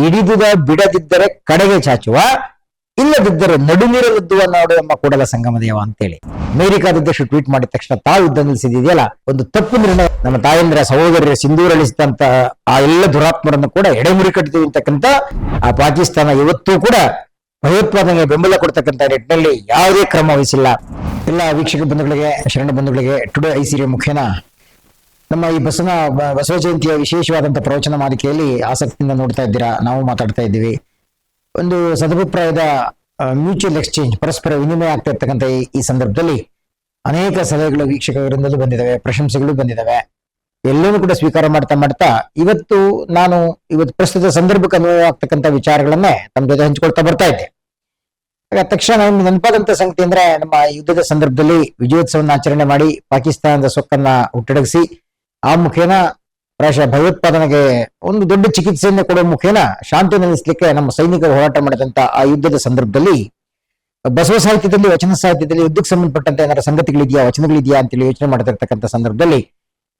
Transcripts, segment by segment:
ಹಿಡಿದುದ ಬಿಡದಿದ್ದರೆ ಕಡೆಗೆ ಚಾಚುವ, ಇಲ್ಲದಿದ್ದರೆ ನಡುನೀರಲುದ್ದುವ ನಾಡು ಎಂಬ ಕೂಡಲ ಸಂಗಮ ದೇವ ಅಂತೇಳಿ ಅಧ್ಯಕ್ಷರು ಟ್ವೀಟ್ ಮಾಡಿದ ತಕ್ಷಣ ತಾವು ಯುದ್ಧ ನಿಲ್ಲಿಸಿದೆಯಲ್ಲ ಒಂದು ತಪ್ಪು ನಿರ್ಣಯ. ನಮ್ಮ ತಾಯಂದಿರ ಸಹೋದರರ ಸಿಂಧೂರಳಿಸಿದಂತ ಆ ಎಲ್ಲ ದುರಾತ್ಮರನ್ನು ಕೂಡ ಎಡೆಮುರಿ ಕಟ್ತೀವಿ ಅಂತಕ್ಕಂಥ ಆ ಪಾಕಿಸ್ತಾನ ಇವತ್ತೂ ಕೂಡ ಭಯೋತ್ಪಾದನೆಗೆ ಬೆಂಬಲ ಕೊಡ್ತಕ್ಕಂಥ ನಿಟ್ಟಿನಲ್ಲಿ ಯಾವುದೇ ಕ್ರಮ ವಹಿಸಿಲ್ಲ. ಎಲ್ಲ ವೀಕ್ಷಕ ಬಂಧುಗಳಿಗೆ, ಶರಣ ಬಂಧುಗಳಿಗೆ ಟುಡೇ ಐ ಸಿರಿಯ ಮುಖೇನ. ನಮ್ಮ ಈ ಬಸವನ ಬ- ಬಸವ ಜಯಂತಿಯ ವಿಶೇಷವಾದಂತಹ ಪ್ರವಚನ ಮಾಲಿಕೆಯಲ್ಲಿ ಆಸಕ್ತಿಯಿಂದ ನೋಡ್ತಾ ಇದ್ದೀರಾ? ನಾವು ಮಾತಾಡ್ತಾ ಇದ್ದೀವಿ. ಒಂದು ಸದಭಿಪ್ರಾಯದ ಮ್ಯೂಚುವಲ್ ಎಕ್ಸ್ಚೇಂಜ್ ಪರಸ್ಪರ ವಿನಿಮಯ ಆಗ್ತಾ ಇರ್ತಕ್ಕಂಥ ಈ- ಸಂದರ್ಭದಲ್ಲಿ ಅನೇಕ ಸಲಹೆಗಳು ವೀಕ್ಷಕರಿಂದಲೂ ಬಂದಿದ್ದಾವೆ ಪ್ರಶಂಸೆಗಳು ಬಂದಿದ್ದಾವೆ ಎಲ್ಲವೂ ಕೂಡ ಸ್ವೀಕಾರ ಮಾಡ್ತಾ ಮಾಡ್ತಾ ಇವತ್ತು ನಾನು ಇವತ್ತು ಪ್ರಸ್ತುತ ಸಂದರ್ಭಕ್ಕೆ ಅನ್ವಯವಾಗ್ತಕ್ಕಂಥ ವಿಚಾರಗಳನ್ನೇ ತಮ್ಮ ಜೊತೆ ಹಂಚಿಕೊಳ್ತಾ ಬರ್ತಾ ಇದ್ದೆ. ಆಗ ತಕ್ಷಣ ನಮ್ಗೆ ನೆನಪಾದಂತ ಸಂಗತಿ ಅಂದ್ರೆ ನಮ್ಮ ಯುದ್ಧದ ಸಂದರ್ಭದಲ್ಲಿ ವಿಜಯೋತ್ಸವನ ಆಚರಣೆ ಮಾಡಿ ಪಾಕಿಸ್ತಾನದ ಸೊಕ್ಕನ್ನ ಹುಟ್ಟಡಗಿಸಿ ಆ ಮುಖೇನ ಪ್ರಾಯಶಃ ಭಯೋತ್ಪಾದನೆಗೆ ಒಂದು ದೊಡ್ಡ ಚಿಕಿತ್ಸೆಯನ್ನು ಕೊಡುವ ಮುಖೇನ ಶಾಂತಿ ನೆಲೆಸಲಿಕ್ಕೆ ನಮ್ಮ ಸೈನಿಕರು ಹೋರಾಟ ಮಾಡಿದಂತ ಆ ಯುದ್ಧದ ಸಂದರ್ಭದಲ್ಲಿ ಬಸವ ಸಾಹಿತ್ಯದಲ್ಲಿ, ವಚನ ಸಾಹಿತ್ಯದಲ್ಲಿ ಯುದ್ಧಕ್ಕೆ ಸಂಬಂಧಪಟ್ಟಂತೆ ಏನಾರ ಸಂಗತಿಗಳಿದೆಯಾ, ವಚನಗಳಿದೆಯಾ ಅಂತೇಳಿ ಯೋಚನೆ ಮಾಡ್ತಿರ್ತಕ್ಕಂಥ ಸಂದರ್ಭದಲ್ಲಿ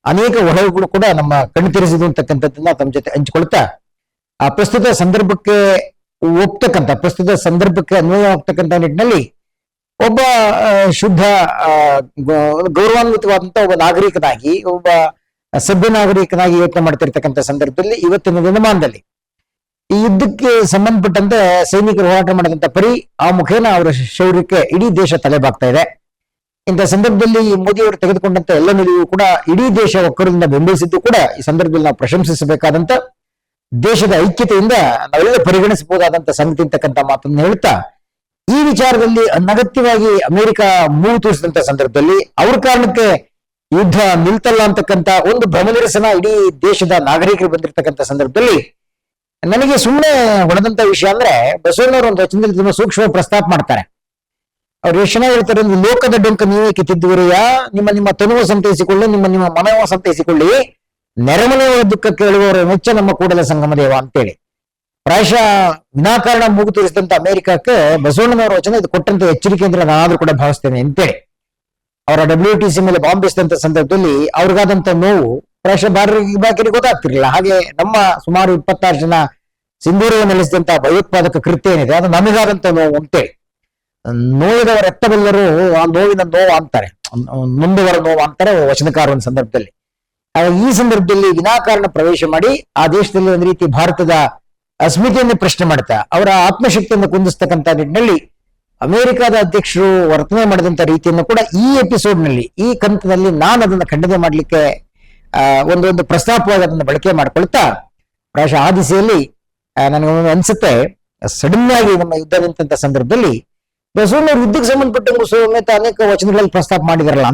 ಅನೇಕ ಒಳಗುಗಳು ಕೂಡ ನಮ್ಮ ಕಣ್ಣು ತೆರೆಸಿದು ಅಂತಕ್ಕಂಥದ್ದನ್ನ ತಮ್ಮ ಜೊತೆ ಹಂಚಿಕೊಳ್ತಾ, ಆ ಪ್ರಸ್ತುತ ಸಂದರ್ಭಕ್ಕೆ ಒಪ್ತಕ್ಕಂಥ, ಪ್ರಸ್ತುತ ಸಂದರ್ಭಕ್ಕೆ ಅನ್ವಯವಾಗ್ತಕ್ಕಂಥ ನಿಟ್ಟಿನಲ್ಲಿ ಒಬ್ಬ ಶುದ್ಧ ಗೌರವಾನ್ವಿತವಾದಂತಹ ಒಬ್ಬ ನಾಗರಿಕನಾಗಿ, ಒಬ್ಬ ಸಭ್ಯ ನಾಗರಿಕನಾಗಿ ಯೋಚನೆ ಮಾಡ್ತಿರ್ತಕ್ಕಂಥ ಸಂದರ್ಭದಲ್ಲಿ ಇವತ್ತಿನ ದಿನಮಾನದಲ್ಲಿ ಈ ಯುದ್ಧಕ್ಕೆ ಸಂಬಂಧಪಟ್ಟಂತೆ ಸೈನಿಕರು ಹೋರಾಟ ಮಾಡಿದಂತ ಪರಿ ಆ ಮುಖೇನ ಅವರ ಶೌರ್ಯಕ್ಕೆ ಇಡೀ ದೇಶ ತಲೆಬಾಗ್ತಾ ಇದೆ. ಇಂಥ ಸಂದರ್ಭದಲ್ಲಿ ಮೋದಿ ಅವರು ತೆಗೆದುಕೊಂಡಂತ ಎಲ್ಲ ನಿಲುವು ಕೂಡ ಇಡೀ ದೇಶ ಒಕ್ಕರದಿಂದ ಬೆಂಬಲಿಸಿದ್ದು ಕೂಡ ಈ ಸಂದರ್ಭದಲ್ಲಿ ನಾವು ಪ್ರಶಂಸಿಸಬೇಕಾದಂತ ದೇಶದ ಐಕ್ಯತೆಯಿಂದ ನಾವೆಲ್ಲ ಪರಿಗಣಿಸಬಹುದಾದಂತ ಸಂಗತಿ ಅಂತಕ್ಕಂಥ ಮಾತನ್ನು ಹೇಳ್ತಾ, ಈ ವಿಚಾರದಲ್ಲಿ ಅನಗತ್ಯವಾಗಿ ಅಮೆರಿಕ ಮೂಗು ತೋರಿಸಿದಂತ ಸಂದರ್ಭದಲ್ಲಿ ಅವ್ರ ಕಾರಣಕ್ಕೆ ಯುದ್ಧ ನಿಲ್ತಲ್ಲ ಅಂತಕ್ಕಂತ ಒಂದು ಭ್ರಮನಿರಸನ ಇಡೀ ದೇಶದ ನಾಗರಿಕರು ಬಂದಿರತಕ್ಕಂತ ಸಂದರ್ಭದಲ್ಲಿ ನನಗೆ ಸುಮ್ಮನೆ ಹೊಡೆದಂತ ವಿಷಯ ಅಂದ್ರೆ ಬಸವಣ್ಣವರು ಒಂದು ರಚನೆಯಲ್ಲಿ ತುಂಬಾ ಸೂಕ್ಷ್ಮ ಪ್ರಸ್ತಾಪ ಮಾಡ್ತಾರೆ. ಅವ್ರು ಎಷ್ಟು ಜನ ಹೇಳ್ತಾರೆ ಒಂದು ಲೋಕದ ಡೊಂಕ ನೀವೇ ಕಿತ್ತಿದ್ದುವರಿಯ ನಿಮ್ಮ ನಿಮ್ಮ ತನುವ ಸಂತೈಸಿಕೊಳ್ಳಿ ನಿಮ್ಮ ನಿಮ್ಮ ಮನವ ಸಂತೈಸಿಕೊಳ್ಳಿ ನೆರೆಮನೆಯ ದುಃಖ ಕೇಳುವವರ ಮುಚ್ಚ ನಮ್ಮ ಕೂಡಲ ಸಂಗಮ ದೇವ ಅಂತೇಳಿ. ಪ್ರಾಯಶಃ ವಿನಾಕಾರಣ ಮೂಗು ತೋರಿಸಿದಂತ ಅಮೆರಿಕಕ್ಕೆ ಬಸವಣ್ಣನವರ ವಚನ ಇದು ಕೊಟ್ಟಂತ ಎಚ್ಚರಿಕೆ ಅಂದ್ರೆ ನಾನಾದ್ರೂ ಕೂಡ ಭಾವಿಸ್ತೇನೆ ಅಂತೇಳಿ. ಅವರ ಡಬ್ಲ್ಯೂ ಟಿ ಸಿ ಮೇಲೆ ಬಾಂಬ್ ಸಂದರ್ಭದಲ್ಲಿ ಅವ್ರಿಗಾದಂತ ನೋವು ಪ್ರಾಯಶಃ ಬಾಕಿರಿಗೆ ಗೊತ್ತಾಗ್ತಿರ್ಲಿಲ್ಲ. ಹಾಗೆ ನಮ್ಮ ಸುಮಾರು ಇಪ್ಪತ್ತಾರು ಜನ ಸಿಂಧೂರವನ್ನು ನೆಲೆಸಿದಂತ ಭಯೋತ್ಪಾದಕ ಕೃತ್ಯ ಏನಿದೆ, ಅದು ನಮಗಾದಂತ ನೋವು ಅಂತೇಳಿ ನೋವಿದವ ರಕ್ತಬಲ್ಲರು ಆ ನೋವಿನ ನೋವು ಅಂತಾರೆ. ಮುಂದುವರ ನೋವು ಅಂತಾರೆ ವಚನಕಾರ ಒಂದು ಸಂದರ್ಭದಲ್ಲಿ ಈ ಸಂದರ್ಭದಲ್ಲಿ ವಿನಾಕಾರಣ ಪ್ರವೇಶ ಮಾಡಿ ಆ ದೇಶದಲ್ಲಿ ಒಂದು ರೀತಿ ಭಾರತದ ಅಸ್ಮಿತೆಯನ್ನು ಪ್ರಶ್ನೆ ಮಾಡ್ತಾ, ಅವರ ಆತ್ಮಶಕ್ತಿಯನ್ನು ಕುಂದಿಸ್ತಕ್ಕಂಥ ನಿಟ್ಟಿನಲ್ಲಿ ಅಮೆರಿಕದ ಅಧ್ಯಕ್ಷರು ವರ್ತನೆ ಮಾಡಿದಂತ ರೀತಿಯನ್ನು ಕೂಡ ಈ ಎಪಿಸೋಡ್ನಲ್ಲಿ ಈ ಕಂತದಲ್ಲಿ ನಾನು ಅದನ್ನು ಖಂಡನೆ ಮಾಡಲಿಕ್ಕೆ ಒಂದೊಂದು ಪ್ರಸ್ತಾಪವಾಗಿ ಅದನ್ನು ಬಳಕೆ ಮಾಡ್ಕೊಳ್ತಾ ಪ್ರಾಯಶಃ ಆ ದಿಸೆಯಲ್ಲಿ ನನಗೆ ಅನ್ಸುತ್ತೆ ಸಡನ್ ಆಗಿ ನಮ್ಮ ಯುದ್ಧ ನಿಂತ ಸಂದರ್ಭದಲ್ಲಿ ಬಸವಣ್ಣ ಯುದ್ಧಕ್ಕೆ ಸಂಬಂಧಪಟ್ಟಂಗೂ ಸಮೇತ ಅನೇಕ ವಚನಗಳಲ್ಲಿ ಪ್ರಸ್ತಾಪ ಮಾಡಿದಾರಲ್ಲ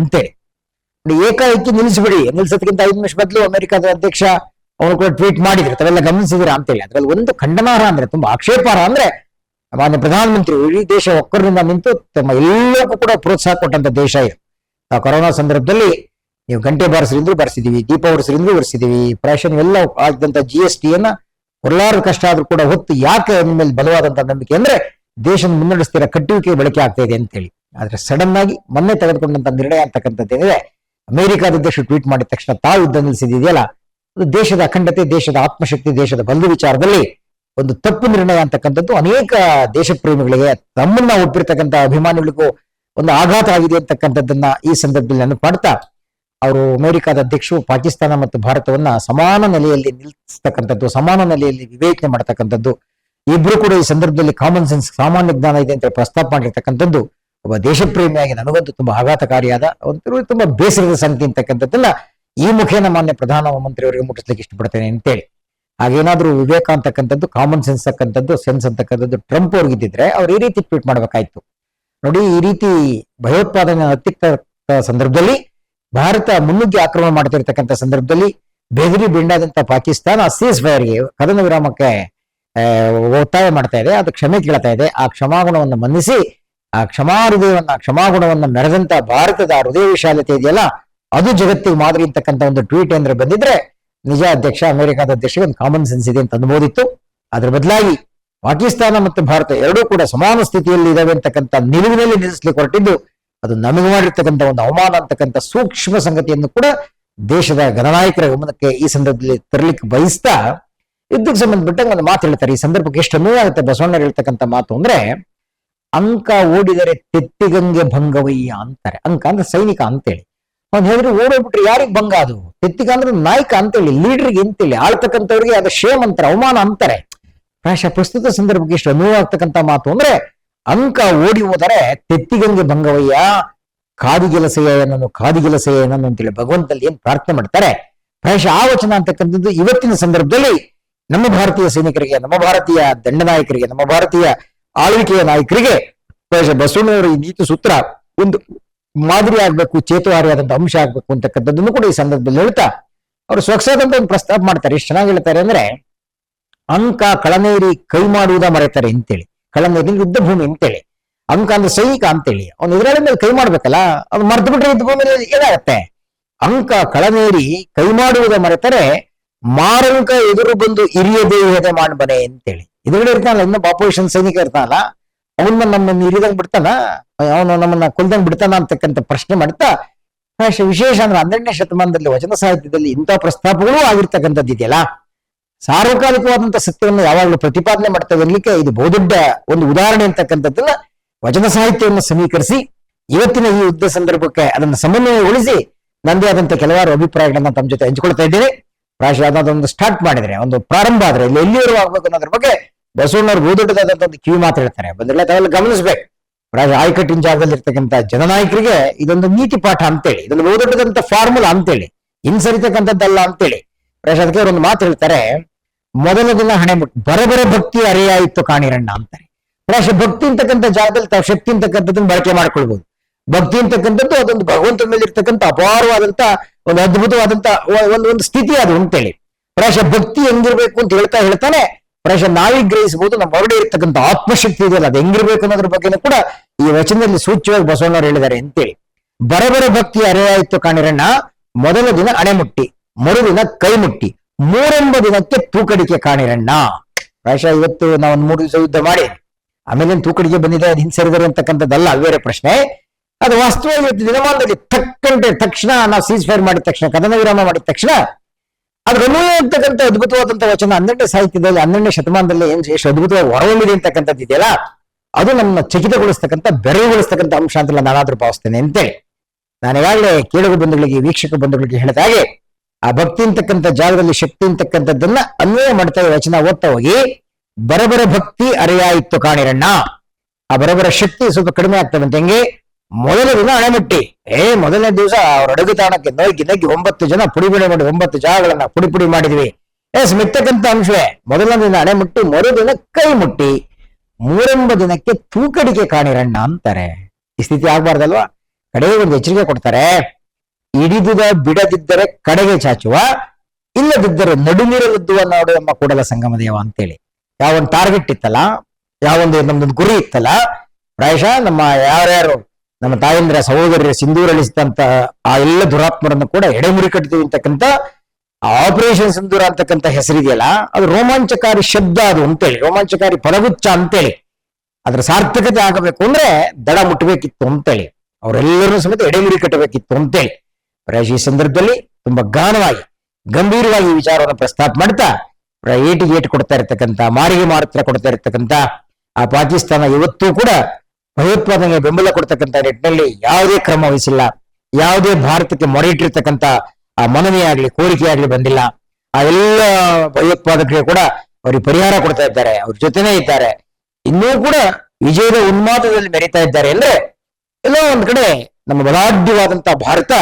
ನೋಡಿ, ಏಕಾಏಕಿ ನಿಲ್ಲಿಸ್ಬಿಡಿ ನಿಲ್ಸೋದಕ್ಕಿಂತ ಐದು ನಿಮಿಷ ಬದಲು ಅಮೆರಿಕದ ಅಧ್ಯಕ್ಷ ಅವರು ಕೂಡ ಟ್ವೀಟ್ ಮಾಡಿದ್ರು ತಾವೆಲ್ಲ ಗಮನಿಸಿದಿರ ಅಂತೇಳಿ. ಅದ್ರಲ್ಲಿ ಒಂದು ಖಂಡನಾರ್ಹ ಅಂದ್ರೆ ತುಂಬಾ ಆಕ್ಷೇಪಾರ್ಹ ಅಂದ್ರೆ ಮಾನ್ಯ ಪ್ರಧಾನಮಂತ್ರಿ ಇಡೀ ದೇಶ ಒಕ್ಕರಿಂದ ನಿಂತು ತಮ್ಮ ಎಲ್ಲಕ್ಕೂ ಕೂಡ ಪ್ರೋತ್ಸಾಹ ಕೊಟ್ಟಂತ ದೇಶ ಇದು. ಆ ಕೊರೋನಾ ಸಂದರ್ಭದಲ್ಲಿ ನೀವು ಗಂಟೆ ಬಾರಿಸಿದ್ರು ಬರ್ಸಿದೀವಿ ದೀಪ ಹೊರಿಸಿದ್ರು ಬರ್ಸಿದೀವಿ ಪ್ರಾಶನ್ ಎಲ್ಲ ಆಗಿದಂತ ಜಿ ಎಸ್ ಟಿಯನ್ನ ಹೊರಲಾರ ಕಷ್ಟ ಆದ್ರೂ ಕೂಡ ಹೊತ್ತು ಯಾಕೆ ಮೇಲೆ ಬಲವಾದಂತ ನಂಬಿಕೆ ಅಂದ್ರೆ ದೇಶ ಮುನ್ನಡೆಸ್ತಿರೋ ಕಟ್ಟುವಿಕೆ ಬಳಕೆ ಆಗ್ತಾ ಇದೆ ಅಂತೇಳಿ. ಆದ್ರೆ ಸಡನ್ ಆಗಿ ಮೊನ್ನೆ ತೆಗೆದುಕೊಂಡಂತ ನಿರ್ಣಯ ಅಂತಕ್ಕಂಥದ್ದು ಏನಿದೆ, ಅಮೆರಿಕಾದ ಅಧ್ಯಕ್ಷರು ಟ್ವೀಟ್ ಮಾಡಿದ ತಕ್ಷಣ ತಾವು ಯುದ್ಧ ನಿಲ್ಲಿಸಿದೆಯಲ್ಲ ದೇಶದ ಅಖಂಡತೆ, ದೇಶದ ಆತ್ಮಶಕ್ತಿ, ದೇಶದ ಬಂಧು ವಿಚಾರದಲ್ಲಿ ಒಂದು ತಪ್ಪು ನಿರ್ಣಯ ಅಂತಕ್ಕಂಥದ್ದು ಅನೇಕ ದೇಶ ಪ್ರೇಮಿಗಳಿಗೆ ತಮ್ಮನ್ನ ಒಪ್ಪಿರ್ತಕ್ಕಂಥ ಅಭಿಮಾನಿಗಳಿಗೂ ಒಂದು ಆಘಾತ ಆಗಿದೆ ಅಂತಕ್ಕಂಥದ್ದನ್ನ ಈ ಸಂದರ್ಭದಲ್ಲಿ ನಾನು ಪಾಡ್ತಾ ಅವರು ಅಮೆರಿಕಾದ ಅಧ್ಯಕ್ಷರು ಪಾಕಿಸ್ತಾನ ಮತ್ತು ಭಾರತವನ್ನ ಸಮಾನ ನೆಲೆಯಲ್ಲಿ ನಿಲ್ಲಿಸ್ತಕ್ಕಂಥದ್ದು ಸಮಾನ ನೆಲೆಯಲ್ಲಿ ವಿವೇಚನೆ ಮಾಡತಕ್ಕಂಥದ್ದು, ಇಬ್ರು ಕೂಡ ಈ ಸಂದರ್ಭದಲ್ಲಿ ಕಾಮನ್ ಸೆನ್ಸ್ ಸಾಮಾನ್ಯ ಜ್ಞಾನ ಇದೆ ಅಂತ ಪ್ರಸ್ತಾಪ ಮಾಡಿರ್ತಕ್ಕಂಥದ್ದು, ಒಬ್ಬ ದೇಶಪ್ರೇಮಿಯಾಗಿ ನನಗಂತೂ ತುಂಬಾ ಆಘಾತಕಾರಿಯಾದ ಒಂದು ತುಂಬಾ ಬೇಸರದ ಸಂಗತಿ ಅಂತಕ್ಕಂಥದ್ದನ್ನ ಈ ಮುಖೇನ ಮಾನ್ಯ ಪ್ರಧಾನ ಮಂತ್ರಿಯವರಿಗೆ ಮುಟ್ಟಿಸ್ಲಿಕ್ಕೆ ಇಷ್ಟಪಡ್ತೇನೆ ಅಂತೇಳಿ. ಹಾಗೇನಾದ್ರೂ ವಿವೇಕ ಅಂತಕ್ಕಂಥದ್ದು ಕಾಮನ್ ಸೆನ್ಸ್ ಅಂತಕ್ಕಂಥದ್ದು ಸೆನ್ಸ್ ಅಂತಕ್ಕಂಥದ್ದು ಟ್ರಂಪ್ ಅವ್ರಿಗಿದ್ದಿದ್ರೆ ಅವ್ರು ಈ ರೀತಿ ಟ್ವೀಟ್ ಮಾಡ್ಬೇಕಾಯ್ತು. ನೋಡಿ, ಈ ರೀತಿ ಭಯೋತ್ಪಾದನೆ ಹತ್ತಿಕ್ಕ ಸಂದರ್ಭದಲ್ಲಿ, ಭಾರತ ಮುನ್ನುಗ್ಗಿ ಆಕ್ರಮಣ ಮಾಡ್ತಿರ್ತಕ್ಕಂಥ ಸಂದರ್ಭದಲ್ಲಿ, ಬೆದರಿ ಬೆಂಡಾದಂತ ಪಾಕಿಸ್ತಾನ ಸೀಸ್ ಫೈರ್ಗೆ ಕದನ ವಿರಾಮಕ್ಕೆ ಒತ್ತಾಯ ಮಾಡ್ತಾ ಇದೆ, ಅದು ಕ್ಷಮೆ ಕೇಳ್ತಾ ಇದೆ. ಆ ಕ್ಷಮಾಗುಣವನ್ನು ಮನ್ನಿಸಿ, ಆ ಕ್ಷಮಾ ಹೃದಯವನ್ನ ಕ್ಷಮಾಗುಣವನ್ನ ಮೆರೆದಂತ ಭಾರತದ ಹೃದಯ ವಿಶಾಲತೆ ಇದೆಯಲ್ಲ, ಅದು ಜಗತ್ತಿಗೆ ಮಾದರಿ ಇರ್ತಕ್ಕಂಥ ಒಂದು ಟ್ವೀಟ್ ಅಂದ್ರೆ ಬಂದಿದ್ರೆ ನಿಜ ಅಧ್ಯಕ್ಷ, ಅಮೆರಿಕದ ಅಧ್ಯಕ್ಷರಿಗೆ ಒಂದು ಕಾಮನ್ ಸೆನ್ಸ್ ಇದೆ ಅಂತ ಅನ್ಬೋದಿತ್ತು. ಅದರ ಬದಲಾಗಿ ಪಾಕಿಸ್ತಾನ ಮತ್ತು ಭಾರತ ಎರಡೂ ಕೂಡ ಸಮಾನ ಸ್ಥಿತಿಯಲ್ಲಿ ಇದಾವೆ ಅಂತಕ್ಕಂಥ ನಿಲುವಿನಲ್ಲಿ ನಿಲ್ಲಿಸ್ಲಿಕ್ಕೆ ಹೊರಟಿದ್ದು, ಅದು ನಮಗೆ ಮಾಡಿರ್ತಕ್ಕಂಥ ಒಂದು ಅವಮಾನ ಅಂತಕ್ಕಂಥ ಸೂಕ್ಷ್ಮ ಸಂಗತಿಯನ್ನು ಕೂಡ ದೇಶದ ಗಣನಾಯಕರ ಗಮನಕ್ಕೆ ಈ ಸಂದರ್ಭದಲ್ಲಿ ತರಲಿಕ್ಕೆ ಬಯಸ್ತಾ ಯುದ್ಧಕ್ಕೆ ಸಂಬಂಧಪಟ್ಟಂಗೆ ಒಂದು ಮಾತು ಹೇಳ್ತಾರೆ. ಈ ಸಂದರ್ಭಕ್ಕೆ ಎಷ್ಟು ನೋವಾಗುತ್ತೆ ಬಸವಣ್ಣ ಹೇಳ್ತಕ್ಕಂಥ ಮಾತು ಅಂದ್ರೆ, ಅಂಕ ಓಡಿದರೆ ತೆತ್ತಿಗಂಗೆ ಭಂಗವಯ್ಯ ಅಂತಾರೆ. ಅಂಕ ಅಂದ್ರೆ ಸೈನಿಕ ಅಂತೇಳಿ. ಅವ್ನು ಹೇಳಿದ್ರೆ, ಓಡೋಗ್ಬಿಟ್ರೆ ಯಾರಿಗ್ ಭಂಗ ಅದು? ತೆತ್ತಿಗ ಅಂದ್ರೆ ನಾಯಕ ಅಂತೇಳಿ ಲೀಡರ್ಗೆ ಅಂತೇಳಿ ಆಳ್ತಕ್ಕಂಥವ್ರಿಗೆ ಅದು ಶೇಮ್ ಅಂತಾರೆ ಅವಮಾನ ಅಂತಾರೆ. ಪ್ರಾಯಶಃ ಪ್ರಸ್ತುತ ಸಂದರ್ಭಕ್ಕೆ ಇಷ್ಟು ನೋವಾಗ್ತಕ್ಕಂಥ ಮಾತು ಅಂದ್ರೆ, ಅಂಕ ಓಡಿ ಹೋದರೆ ತೆತ್ತಿಗಂಗೆ ಭಂಗವಯ್ಯ ಕಾದಿಗೆಲಸೆಯ ಏನನ್ನು ಕಾದಿಗೆಲಸೆಯ ಏನನ್ನು ಅಂತೇಳಿ ಭಗವಂತಲ್ಲಿ ಏನ್ ಪ್ರಾರ್ಥನೆ ಮಾಡ್ತಾರೆ. ಪ್ರಾಯಶಃ ಆ ವಚನ ಅಂತಕ್ಕಂಥದ್ದು ಇವತ್ತಿನ ಸಂದರ್ಭದಲ್ಲಿ ನಮ್ಮ ಭಾರತೀಯ ಸೈನಿಕರಿಗೆ, ನಮ್ಮ ಭಾರತೀಯ ದಂಡನಾಯಕರಿಗೆ, ನಮ್ಮ ಭಾರತೀಯ ಆಳ್ವಿಕೆಯ ನಾಯಕರಿಗೆ, ಪ್ರಾಯಶಃ ಬಸವಣ್ಣವರ ಈ ನೀತಿ ಸೂತ್ರ ಒಂದು ಮಾದರಿ ಆಗ್ಬೇಕು ಚೇತುವಾರಿಯಾದಂತ ಅಂಶ ಆಗ್ಬೇಕು ಅಂತಕ್ಕಂಥದ್ದನ್ನು ಕೂಡ ಈ ಸಂದರ್ಭದಲ್ಲಿ ಹೇಳ್ತಾ, ಅವರು ಸೊಗಸಾದಂತ ಒಂದು ಪ್ರಸ್ತಾಪ ಮಾಡ್ತಾರೆ. ಎಷ್ಟು ಚೆನ್ನಾಗಿ ಹೇಳ್ತಾರೆ ಅಂದ್ರೆ, ಅಂಕ ಕಳನೇರಿ ಕೈ ಮಾಡುವುದ ಮರೆತಾರೆ ಅಂತೇಳಿ. ಕಳನೇರಿ ಯುದ್ಧ ಭೂಮಿ ಅಂತೇಳಿ. ಅಂಕ ಅಂದ್ರೆ ಸೈನಿಕ ಅಂತೇಳಿ. ಅವ್ನು ಇದ್ರಲ್ಲಿ ಮೇಲೆ ಕೈ ಮಾಡ್ಬೇಕಲ್ಲ, ಅದು ಮರ್ತು ಬಿಟ್ರೆ ಯುದ್ಧ ಭೂಮಿ ಏನಾಗತ್ತೆ? ಅಂಕ ಕಳನೇರಿ ಕೈ ಮಾಡುವುದ ಮರೆತರೆ, ಮಾರಂಕ ಎದುರು ಬಂದು ಹಿರಿಯ ಎದೆ ಮಾಡ್ಬನೆ ಅಂತೇಳಿ. ಎದುರುಗಡೆ ಇರ್ತಾನಲ್ಲ ಇನ್ನೊಬ್ಬ ಆಪೋಸಿಷನ್ ಸೈನಿಕ ಇರ್ತಾನಲ್ಲ ಅವನ್ನ ನಮ್ಮ ಹಿರಿದಂಗ್ ಬಿಡ್ತಾನ? ಅವನು ನಮ್ಮನ್ನ ಕೊಲ್ದಂಗ್ ಬಿಡ್ತಾನ ಅಂತಕ್ಕಂಥ ಪ್ರಶ್ನೆ ಮಾಡ್ತಾ, ವಿಶೇಷ ಅಂದ್ರೆ ಹನ್ನೆರಡನೇ ಶತಮಾನದಲ್ಲಿ ವಚನ ಸಾಹಿತ್ಯದಲ್ಲಿ ಇಂಥ ಪ್ರಸ್ತಾಪಗಳು ಆಗಿರ್ತಕ್ಕಂಥದ್ದು ಇದೆಯಲ್ಲ? ಸಾರ್ವಕಾಲಿಕವಾದಂತ ಸತ್ಯವನ್ನು ಯಾವಾಗಲೂ ಪ್ರತಿಪಾದನೆ ಮಾಡ್ತಾ ಇರ್ಲಿಕ್ಕೆ ಇದು ಬಹುದೊಡ್ಡ ಒಂದು ಉದಾಹರಣೆ ಅಂತಕ್ಕಂಥದ್ದನ್ನ ವಚನ ಸಾಹಿತ್ಯವನ್ನು ಸಮೀಕರಿಸಿ, ಇವತ್ತಿನ ಈ ಯುದ್ಧ ಸಂದರ್ಭಕ್ಕೆ ಅದನ್ನು ಸಮನ್ವಯಗೊಳಿಸಿ, ನಂದೇ ಆದಂತ ಕೆಲವಾರು ಅಭಿಪ್ರಾಯಗಳನ್ನ ತಮ್ಮ ಜೊತೆ ಹಂಚಿಕೊಳ್ತಾ ಇದ್ದೇನೆ. ಪ್ರಾಯಶಃ ಅದೊಂದು ಸ್ಟಾರ್ಟ್ ಮಾಡಿದ್ರೆ, ಒಂದು ಪ್ರಾರಂಭ ಆದ್ರೆ, ಇಲ್ಲಿ ಎಲ್ಲಿವರೆಗೂ ಆಗ್ಬೇಕು ಅನ್ನೋದ್ರ ಬಗ್ಗೆ ಬಸವಣ್ಣವ್ರು ಬಹುದೊಡ್ಡದಾದಂತ ಒಂದು ಕಿವಿ ಮಾತು ಹೇಳ್ತಾರೆ. ಬಂದಿಲ್ಲ ತಾವೆಲ್ಲ ಗಮನಿಸ್ಬೇಕು. ರಾಜ ಆಯಕಟ್ಟಿನ ಜಾಗದಲ್ಲಿ ಇರ್ತಕ್ಕಂಥ ಜನನಾಯಕರಿಗೆ ಇದೊಂದು ನೀತಿ ಪಾಠ ಅಂತೇಳಿ, ಇದೊಂದು ಬಹುದೊಡ್ಡದಂತ ಫಾರ್ಮುಲಾ ಅಂತೇಳಿ, ಹಿಂಸರಿತಕ್ಕಂಥದ್ದಲ್ಲ ಅಂತೇಳಿ. ಪ್ರಾಯಶಃ ಅದಕ್ಕೆ ಒಂದು ಮಾತು ಹೇಳ್ತಾರೆ, ಮೊದಲ ದಿನ ಹಣೆ ಮುಟ್ ಬರಬರ ಭಕ್ತಿ ಅರೆಯಾಯಿತು ಕಾಣಿರಣ್ಣ ಅಂತಾರೆ. ಪ್ರಾಶ ಭಕ್ತಿ ಅಂತಕ್ಕಂಥ ಜಾಗದಲ್ಲಿ ತಾವು ಶಕ್ತಿ ಅಂತಕ್ಕಂಥದ್ದನ್ನ ಬಳಕೆ ಮಾಡ್ಕೊಳ್ಬಹುದು ಭಕ್ತಿ ಅಂತಕ್ಕಂಥದ್ದು ಅದೊಂದು ಭಗವಂತನ ಮೇಲೆ ಇರ್ತಕ್ಕಂಥ ಅಪಾರವಾದಂತ ಒಂದು ಅದ್ಭುತವಾದಂತ ಒಂದು ಒಂದು ಸ್ಥಿತಿ ಅದು ಅಂತೇಳಿ. ಪ್ರಾಶ ಭಕ್ತಿ ಹೆಂಗಿರ್ಬೇಕು ಅಂತ ಹೇಳ್ತಾ ಹೇಳ್ತಾನೆ ಪ್ರಾಯಶಃ ನಾವೇ ಗ್ರಹಿಸಬಹುದು, ನಮ್ಮ ಹೊರಡೆ ಇರ್ತಕ್ಕಂಥ ಆತ್ಮಶಕ್ತಿ ಇದೆಯಲ್ಲ ಅದು ಹೆಂಗಿರ್ಬೇಕು ಅನ್ನೋದ್ರ ಬಗ್ಗೆನೂ ಕೂಡ ಈ ವಚನದಲ್ಲಿ ಸೂಚ್ಯವಾಗಿ ಬಸವಣ್ಣವ್ರು ಹೇಳಿದ್ದಾರೆ ಅಂತೇಳಿ. ಬರಬರ ಭಕ್ತಿ ಅರೆಯಾಯಿತು ಕಾಣಿರಣ್ಣ, ಮೊದಲ ದಿನ ಅಣೆಮುಟ್ಟಿ, ಮರುದಿನ ಕೈ ಮುಟ್ಟಿ ಮೂರೆಂಬ ದಿನಕ್ಕೆ ತೂಕಡಿಕೆ ಕಾಣಿರಣ್ಣ. ಪ್ರಾಯಶಃ ಇವತ್ತು ನಾವು ಒಂದು ಮೂರು ದಿವಸ ಯುದ್ಧ ಮಾಡಿ, ಆಮೇಲೆ ತೂಕಡಿಗೆ ಬಂದಿದೆ, ಅದು ಹಿಂಸರಿದರೆ ಅಂತಕ್ಕಂಥದ್ದಲ್ಲ ಬೇರೆ ಪ್ರಶ್ನೆ. ಅದು ವಾಸ್ತವ ಇವತ್ತು ದಿನಮಾನದಲ್ಲಿ ತಕ್ಕಂತೆ ತಕ್ಷಣ, ನಾವು ಸೀಸ್ ಫೈರ್ ಮಾಡಿದ ತಕ್ಷಣ ಕದನ ವಿರಾಮ ಮಾಡಿದ ತಕ್ಷಣ ಅದ್ರ ಅನ್ವಯ ಅಂತಕ್ಕಂಥ ಅದ್ಭುತವಾದಂತ ವಚನ ಹನ್ನೆರಡನೇ ಸಾಹಿತ್ಯದಲ್ಲಿ, ಹನ್ನೆರಡನೇ ಶತಮಾನದಲ್ಲಿ ಏನ್ ಎಷ್ಟು ಅದ್ಭುತವಾಗಿ ಹೊರಹೊಮ್ಮಿದೆ ಅಂತಕ್ಕಂಥದ್ದು ಇದೆಯಲ್ಲ, ಅದು ನಮ್ಮ ಚಕಿತಗೊಳಿಸ್ತಕ್ಕಂಥ, ಬೆರಗುಗೊಳಿಸ್ತಕ್ಕಂಥ ಅಂಶ ಅಂತ ನಾನಾದ್ರೂ ಭಾವಿಸ್ತೇನೆ ಅಂತೇಳಿ. ನಾನು ಈಗಾಗಲೇ ಕೇಳುಗ ಬಂಧುಗಳಿಗೆ, ವೀಕ್ಷಕ ಬಂಧುಗಳಿಗೆ ಹೇಳಿದ ಹಾಗೆ, ಆ ಭಕ್ತಿ ಅಂತಕ್ಕಂಥ ಜಾಗದಲ್ಲಿ, ಶಕ್ತಿ ಅಂತಕ್ಕಂಥದ್ದನ್ನ ಅನ್ವಯ ಮಾಡ್ತಾ ವಚನ ಓದ್ತಾ ಹೋಗಿ, ಬರಬರ ಭಕ್ತಿ ಅರೆಯಾಯಿತು ಕಾಣಿರಣ್ಣ. ಆ ಬರಬರ ಶಕ್ತಿ ಸ್ವಲ್ಪ ಕಡಿಮೆ ಆಗ್ತದಂತೆ ಹೆಂಗೆ? ಮೊದಲ ದಿನ ಅಣೆಮಟ್ಟಿ. ಏ, ಮೊದಲನೇ ದಿವಸ ಅವ್ರ ಅಡುಗೆ ತಾಣಕ್ಕೆ ನೋಯ್ಕಿ ನಗ್ಗಿ ಒಂಬತ್ತು ಜನ ಪುಡಿ ಪುಡಿ ಮಾಡಿ ಒಂಬತ್ತು ಜಾಗಗಳನ್ನ ಪುಡಿ ಪುಡಿ ಮಾಡಿದ್ವಿ. ಏ, ಸ್ಮಿತಕ್ಕಂತ ಅಂಶವೇ, ಮೊದಲನೇ ದಿನ ಅಣೆಮುಟ್ಟಿ, ಮರುದಿನ ಕೈ ಮುಟ್ಟಿ. ಮೂರೆಂಬ ದಿನಕ್ಕೆ ತೂಕಡಿಕೆ ಕಾಣಿರಣ್ಣ ಅಂತಾರೆ. ಈ ಸ್ಥಿತಿ ಆಗ್ಬಾರ್ದಲ್ವಾ? ಕಡೆಗೆ ಒಂದು ಎಚ್ಚರಿಕೆ ಕೊಡ್ತಾರೆ. ಹಿಡಿದುದ ಬಿಡದಿದ್ದರೆ ಕಡೆಗೆ ಚಾಚುವ, ಇಲ್ಲದಿದ್ದರೆ ನಡುನಿರಲುದ್ದುವ ನೋಡು ಎಂಬ ಕೂಡಲ ಸಂಗಮ ದೇವ ಅಂತೇಳಿ. ಯಾವ ಒಂದು ಟಾರ್ಗೆಟ್ ಇತ್ತಲ್ಲ, ಯಾವೊಂದು ನಮ್ದೊಂದು ಗುರಿ ಇತ್ತಲ್ಲ, ಪ್ರಾಯಶಃ ನಮ್ಮ ಯಾರ್ಯಾರು ನಮ್ಮ ತಾಯಂದ್ರ ಸಹೋದರರ ಸಿಂಧೂರಳಿಸಿದಂತ ಆ ಎಲ್ಲ ದುರಾತ್ಮರನ್ನು ಕೂಡ ಎಡೆಮುರಿ ಕಟ್ಟಿದ್ವಿ ಅಂತಕ್ಕಂಥ ಆಪರೇಷನ್ ಸಿಂಧೂರ ಅಂತಕ್ಕಂಥ ಹೆಸರಿದೆಯಲ್ಲ, ಅದು ರೋಮಾಂಚಕಾರಿ ಶಬ್ದ ಅದು ಅಂತೇಳಿ, ರೋಮಾಂಚಕಾರಿ ಪದಗುಚ್ಛ ಅಂತೇಳಿ. ಅದರ ಸಾರ್ಥಕತೆ ಆಗಬೇಕು ಅಂದ್ರೆ ದಡ ಮುಟ್ಟಬೇಕಿತ್ತು ಅಂತೇಳಿ. ಅವರೆಲ್ಲರೂ ಸಮೇತ ಎಡೆಮುರಿ ಕಟ್ಟಬೇಕಿತ್ತು ಅಂತೇಳಿ. ಪ್ರಾಯಶಃ ಈ ಸಂದರ್ಭದಲ್ಲಿ ತುಂಬಾ ಗಾನವಾಗಿ ಗಂಭೀರವಾಗಿ ವಿಚಾರವನ್ನು ಪ್ರಸ್ತಾಪ ಮಾಡ್ತಾ ಏಟಿಗೆ ಏಟು ಕೊಡ್ತಾ ಇರ್ತಕ್ಕಂಥ, ಮಾರಿಗೆ ಮಾತ್ರ ಕೊಡ್ತಾ ಇರ್ತಕ್ಕಂಥ ಆ ಪಾಕಿಸ್ತಾನ ಇವತ್ತೂ ಕೂಡ ಭಯೋತ್ಪಾದನೆಗೆ ಬೆಂಬಲ ಕೊಡ್ತಕ್ಕಂಥ ನಿಟ್ಟಿನಲ್ಲಿ ಯಾವುದೇ ಕ್ರಮ ವಹಿಸಿಲ್ಲ. ಯಾವುದೇ ಭಾರತಕ್ಕೆ ಮೊರೆ ಇಟ್ಟಿರ್ತಕ್ಕಂಥ ಆ ಮನವಿ ಆಗ್ಲಿ, ಕೋರಿಕೆ ಆಗ್ಲಿ ಬಂದಿಲ್ಲ. ಆ ಎಲ್ಲ ಭಯೋತ್ಪಾದಕರಿಗೆ ಕೂಡ ಅವ್ರಿಗೆ ಪರಿಹಾರ ಕೊಡ್ತಾ ಇದ್ದಾರೆ. ಅವ್ರ ಜೊತೆನೇ ಇದ್ದಾರೆ. ಇನ್ನೂ ಕೂಡ ವಿಜಯದ ಉನ್ಮಾದದಲ್ಲಿ ಮೆರೀತಾ ಇದ್ದಾರೆ ಅಂದ್ರೆ ಎಲ್ಲೋ ಒಂದ್ ಕಡೆ ನಮ್ಮ ಬಲಾಢ್ಯವಾದಂತಹ ಭಾರತ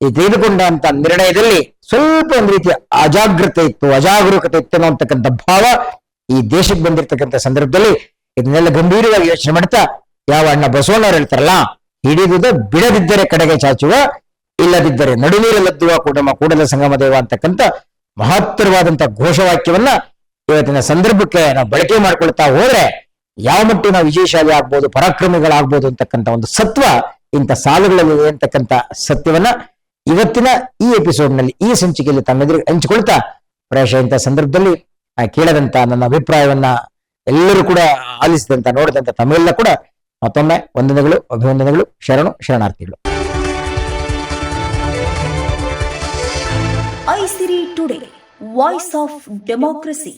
ಈ ತೆಗೆದುಕೊಂಡಂತ ನಿರ್ಣಯದಲ್ಲಿ ಸ್ವಲ್ಪ ಒಂದು ರೀತಿಯ ಅಜಾಗ್ರತೆ ಇತ್ತು, ಅಜಾಗರೂಕತೆ ಇತ್ತು ಅನ್ನೋತಕ್ಕಂಥ ಭಾವ ಈ ದೇಶಕ್ಕೆ ಬಂದಿರತಕ್ಕಂಥ ಸಂದರ್ಭದಲ್ಲಿ ಇದನ್ನೆಲ್ಲ ಗಂಭೀರವಾಗಿ ಯೋಚನೆ ಮಾಡ್ತಾ ಯಾವ ಅಣ್ಣ ಬಸವಣ್ಣವ್ರು ಹೇಳ್ತಾರಲ್ಲ, ಹಿಡಿದುದ ಬಿಡದಿದ್ದರೆ ಕಡೆಗೆ ಚಾಚುವ, ಇಲ್ಲದಿದ್ದರೆ ನಡುನೀರಲದ್ದುವ ಕೂಡಮ ಕೂಡಲ ಸಂಗಮ ದೇವ ಅಂತಕ್ಕಂಥ ಮಹತ್ತರವಾದಂತ ಘೋಷವಾಕ್ಯವನ್ನ ಇವತ್ತಿನ ಸಂದರ್ಭಕ್ಕೆ ನಾವು ಬಳಕೆ ಮಾಡ್ಕೊಳ್ತಾ ಹೋದ್ರೆ, ಯಾವ ಮಟ್ಟಿನ ವಿಜಯಶಾಲಿ ಆಗ್ಬೋದು, ಪರಾಕ್ರಮಿಗಳಾಗ್ಬೋದು ಅಂತಕ್ಕಂಥ ಒಂದು ಸತ್ವ ಇಂಥ ಸಾಲುಗಳಲ್ಲಿ ಅಂತಕ್ಕಂಥ ಸತ್ಯವನ್ನ ಇವತ್ತಿನ ಈ ಎಪಿಸೋಡ್ನಲ್ಲಿ ಈ ಸಂಚಿಕೆಯಲ್ಲಿ ತಮ್ಮೆದುರಿಗೆ ಹಂಚಿಕೊಳ್ತಾ ಪ್ರಾಯಶಃ ಇಂಥ ಸಂದರ್ಭದಲ್ಲಿ ಕೇಳದಂತ ನನ್ನ ಅಭಿಪ್ರಾಯವನ್ನ ಎಲ್ಲರೂ ಕೂಡ ಆಲಿಸಿದಂತ ನೋಡಿದಂತ ತಮ್ಮೆಲ್ಲ ಕೂಡ ಮತ್ತೊಮ್ಮೆ ವಂದನೆಗಳು ಅಭಿವಂದನೆಗಳು ಶರಣು ಶರಣಾರ್ಥಿಗಳು. Isiri today voice of democracy